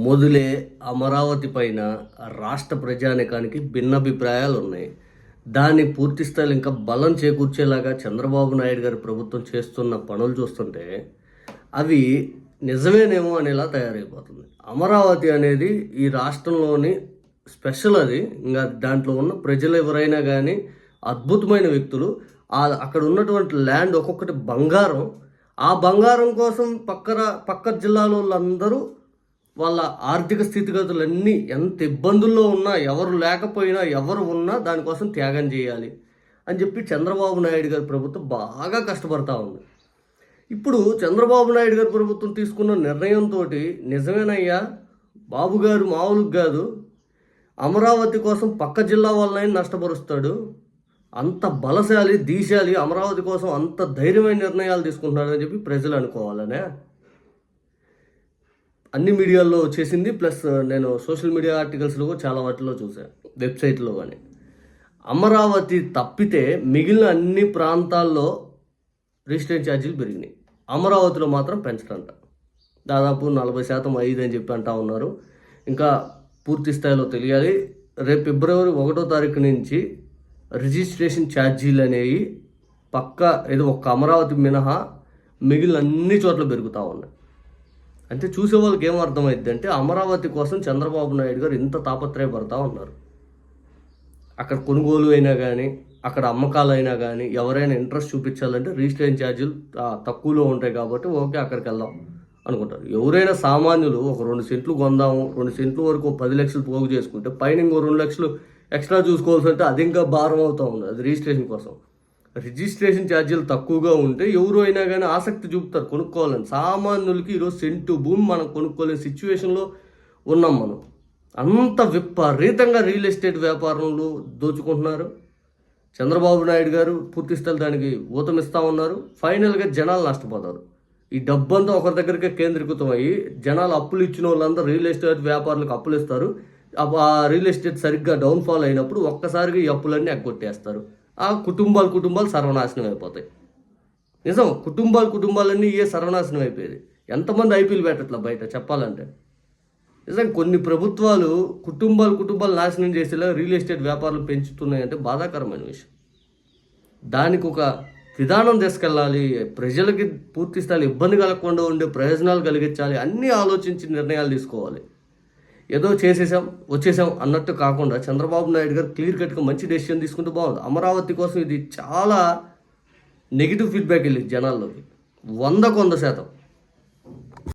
మొదలే అమరావతి పైన రాష్ట్ర ప్రజానికానికి భిన్నాభిప్రాయాలు ఉన్నాయి దాన్ని పూర్తి స్థాయిలో ఇంకా బలం చేకూర్చేలాగా చంద్రబాబు నాయుడు గారి ప్రభుత్వం చేస్తున్న పనులు చూస్తుంటే అవి నిజమేనేమో అనేలా తయారైపోతుంది. అమరావతి అనేది ఈ రాష్ట్రంలోని స్పెషల్ అది. ఇంకా దాంట్లో ఉన్న ప్రజలు ఎవరైనా కానీ అద్భుతమైన వ్యక్తులు ఆ అక్కడ ఉన్నటువంటి ల్యాండ్ ఒక్కొక్కటి బంగారం. ఆ బంగారం కోసం పక్కన పక్క జిల్లాలో వాళ్ళందరూ వాళ్ళ ఆర్థిక స్థితిగతులన్నీ ఎంత ఇబ్బందుల్లో ఉన్నా ఎవరు లేకపోయినా ఎవరు ఉన్నా దానికోసం త్యాగం చేయాలి అని చెప్పి చంద్రబాబు నాయుడు గారి ప్రభుత్వం బాగా కష్టపడతా ఉంది. ఇప్పుడు చంద్రబాబు నాయుడు గారి ప్రభుత్వం తీసుకున్న నిర్ణయంతో నిజమేనయ్యా బాబు గారు మామూలుగా కాదు అమరావతి కోసం పక్క జిల్లా వాళ్ళని నష్టపరుస్తాడు అంత బలశాలి దీశాలి అమరావతి కోసం అంత ధైర్యమైన నిర్ణయాలు తీసుకుంటున్నాడని చెప్పి ప్రజలు అనుకోవాలనే? అన్ని మీడియాల్లో వచ్చేసింది ప్లస్ నేను సోషల్ మీడియా ఆర్టికల్స్లో కూడా చాలా వాటిలో చూసాను వెబ్సైట్లో కానీ అమరావతి తప్పితే మిగిలిన అన్ని ప్రాంతాల్లో రిజిస్ట్రేషన్ ఛార్జీలు పెరిగినాయి. అమరావతిలో మాత్రం పెంచడంట. దాదాపు నలభై శాతం ఐదు అని చెప్పి అంటా ఉన్నారు. ఇంకా పూర్తి స్థాయిలో తెలియాలి రేపు ఫిబ్రవరి ఒకటో తారీఖు నుంచి రిజిస్ట్రేషన్ ఛార్జీలు అనేవి పక్క ఏదో ఒక్క అమరావతి మినహా మిగిలిన అన్ని చోట్ల పెరుగుతూ ఉన్నాయి. అంటే చూసే వాళ్ళకి ఏం అర్థమైంది అంటే అమరావతి కోసం చంద్రబాబు నాయుడు గారు ఇంత తాపత్రయపడతా ఉన్నారు. అక్కడ కొనుగోలు అయినా కానీ అక్కడ అమ్మకాలు అయినా కానీ ఎవరైనా ఇంట్రెస్ట్ చూపించాలంటే రిజిస్ట్రేషన్ ఛార్జీలు తక్కువలో ఉంటాయి కాబట్టి ఓకే అక్కడికి వెళ్దాం అనుకుంటారు. ఎవరైనా సామాన్యులు ఒక రెండు సెంట్లు కొందాము రెండు సెంట్లు వరకు పది లక్షలు పోగు చేసుకుంటే పైన ఇంకో రెండు లక్షలు ఎక్స్ట్రా చూసుకోవాల్సి ఉంటే అది ఇంకా భారం అవుతూ ఉంది. అది రిజిస్ట్రేషన్ కోసం. రిజిస్ట్రేషన్ ఛార్జీలు తక్కువగా ఉంటే ఎవరు అయినా కానీ ఆసక్తి చూపుతారు కొనుక్కోవాలని. సామాన్యులకి ఈరోజు సెంటు భూమి మనం కొనుక్కోలేని సిచ్యువేషన్లో ఉన్నాం మనం. అంత విపరీతంగా రియల్ ఎస్టేట్ వ్యాపారంలో దోచుకుంటున్నారు. చంద్రబాబు నాయుడు గారు పూర్తి స్థాయి దానికి ఊతమిస్తూ ఉన్నారు. ఫైనల్గా జనాలు నష్టపోతారు. ఈ డబ్బంతా ఒకరి దగ్గరికే కేంద్రీకృతం అయ్యి జనాలు అప్పులు ఇచ్చిన వాళ్ళందరూ రియల్ ఎస్టేట్ వ్యాపారులకు అప్పులు ఇస్తారు. ఆ రియల్ ఎస్టేట్ సరిగ్గా డౌన్ఫాల్ అయినప్పుడు ఒక్కసారిగా ఈ అప్పులన్నీ ఎగ్గొట్టేస్తారు. కుటుంబాలు కుటుంబాలు సర్వనాశనం అయిపోతాయి. నిజం కుటుంబాలు కుటుంబాలన్నీ ఏ సర్వనాశనం అయిపోయేది? ఎంతమంది ఐపీఎల్ పెట్టట్లా బయట చెప్పాలంటే? నిజం కొన్ని ప్రభుత్వాలు కుటుంబాలు కుటుంబాలు నాశనం చేసేలా రియల్ ఎస్టేట్ వ్యాపారాలు పెంచుతున్నాయంటే బాధాకరమైన విషయం. దానికి ఒక విధానం తీసుకెళ్ళాలి ప్రజలకి పూర్తి స్థాయిలో ఇబ్బంది కలగకుండా ఉండే ప్రయోజనాలు కలిగించాలి అన్నీ ఆలోచించి నిర్ణయాలు తీసుకోవాలి. ఏదో చేసేసాం వచ్చేసాం అన్నట్టు కాకుండా చంద్రబాబు నాయుడు గారు క్లియర్ కట్గా మంచి డెసిషన్ తీసుకుంటే బాగుంది అమరావతి కోసం ఇది చాలా నెగిటివ్ ఫీడ్బ్యాక్ వెళ్ళింది జనాల్లోకి. వందకు వంద శాతం.